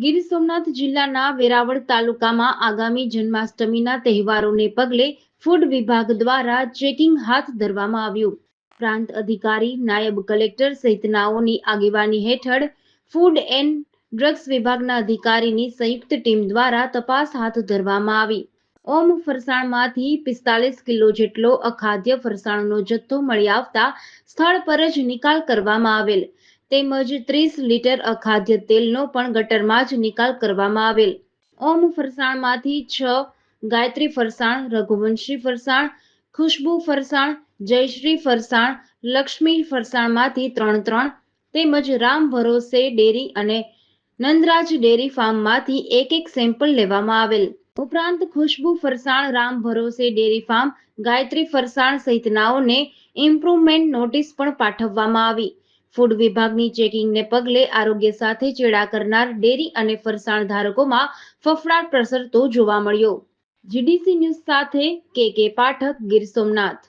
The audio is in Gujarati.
ગીર સોમનાથ જિલ્લાના વેરાવળ તાલુકામાં આગામી જન્માષ્ટમીના તહેવારોને પગલે ફૂડ વિભાગ દ્વારા ચેકિંગ હાથ ધરવામાં આવ્યું. પ્રાંત અધિકારી, નાયબ કલેક્ટર સહિતનાઓની આગેવાની હેઠળ ફૂડ એન્ડ ડ્રગ્સ વિભાગના અધિકારીની સંયુક્ત ટીમ દ્વારા તપાસ હાથ ધરવામાં આવી. ઓમ ફરસાણમાંથી પિસ્તાલીસ કિલો જેટલો અખાદ્ય ફરસાણનો જથ્થો મળી આવતા સ્થળ પર જ નિકાલ કરવામાં આવેલ. તેમજ ત્રીસ લીટર અખાદ્ય તેલનો પણ ગટરમાં જ નિકાલ કરવામાં આવેલ. ઓમ ફરસાણમાંથી છ, ગાયત્રી ફરસાણ, રઘુવંશી ફરસાણ, ખુશ્બુ ફરસાણ, જયશ્રી ફરસાણ, લક્ષ્મી ફરસાણમાંથી ત્રણ ત્રણ, તેમજ રામ ભરોસે ડેરી અને નંદરાજ ડેરી ફાર્મમાંથી એક એક સેમ્પલ લેવામાં આવેલ. ઉપરાંત ખુશ્બુ ફરસાણ, રામ ભરોસે ડેરી ફાર્મ, ગાયત્રી ફરસાણ સહિતનાઓને ઇમ્પ્રુવમેન્ટ નોટિસ પણ પાઠવવામાં આવી. ફૂડ વિભાગની ચેકિંગને પગલે આરોગ્ય સાથે ચેડા કરનાર ડેરી અને ફરસાણ ધારકોમાં ફફડાટ પ્રસરતો જોવા મળ્યો. જીડીસી ન્યૂઝ સાથે કે કે પાઠક ગીર સોમનાથ.